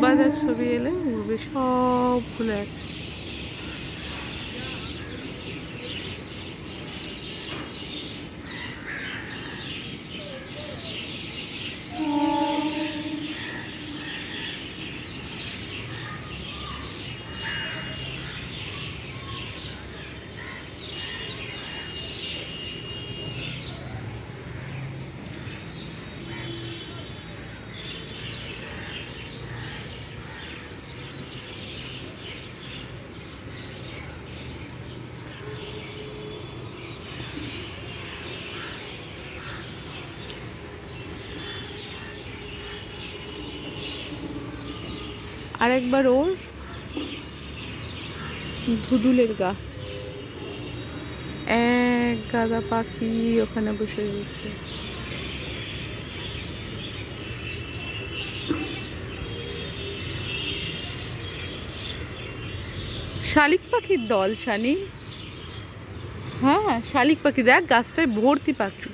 বাজার ছবি এলে ঘুরবে সবগুলো এক আর একবার ওর ধুদুলের গাছ এক গাদা পাখি ওখানে বসে রয়েছে। শালিক পাখির দল শানি হ্যাঁ শালিক পাখি। দেখ, গাছটায় ভর্তি পাখি।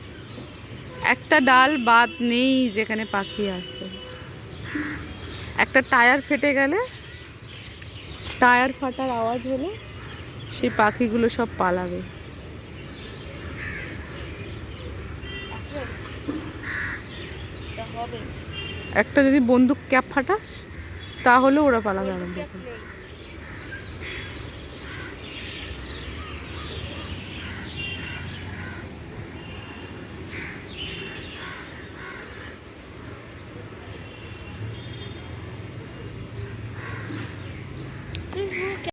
একটা ডাল বাদ নেই যেখানে পাখি আছে। একটা টায়ার ফেটে গেলে টায়ার ফাটার আওয়াজ হলে সেই পাখিগুলো সব পালাবে। একটা যদি বন্দুক ক্যাপ ফাটাস তাহলে ওরা পালাবে আরম্ভ করবে